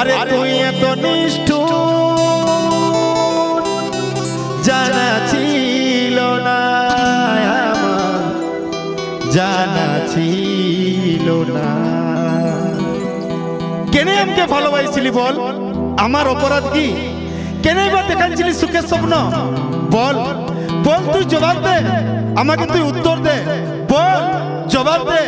আরে তুই এত নিষ্ঠ জানা ছিল না জানা ছিল না। কেনে আমাকে ভালোবাসিলি বল? আমার অপরাধ কি? কেনে এবার দেখাচ্ছিলি সুখের স্বপ্ন? বল বল তুই জবাব দে, আমাকে তুই উত্তর দে। বল, জবাব দে।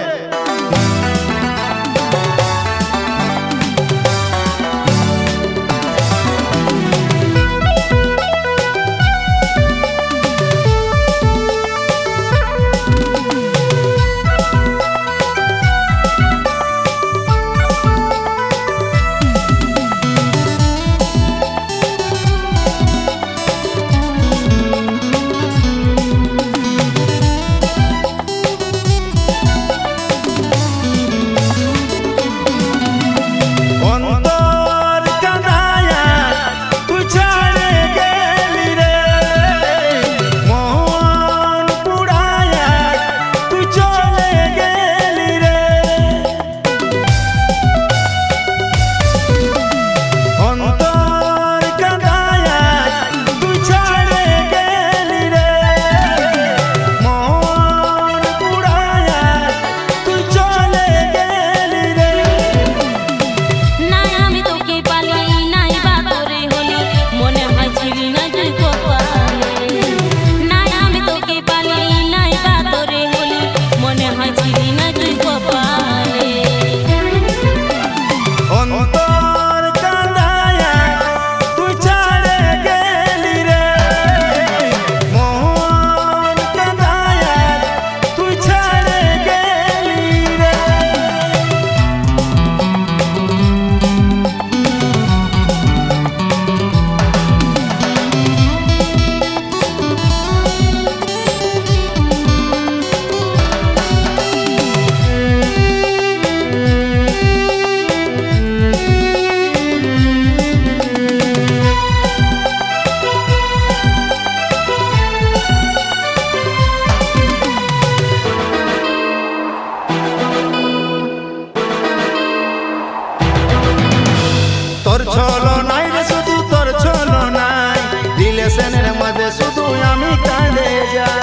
শুধু আমি কাঁদে যাই।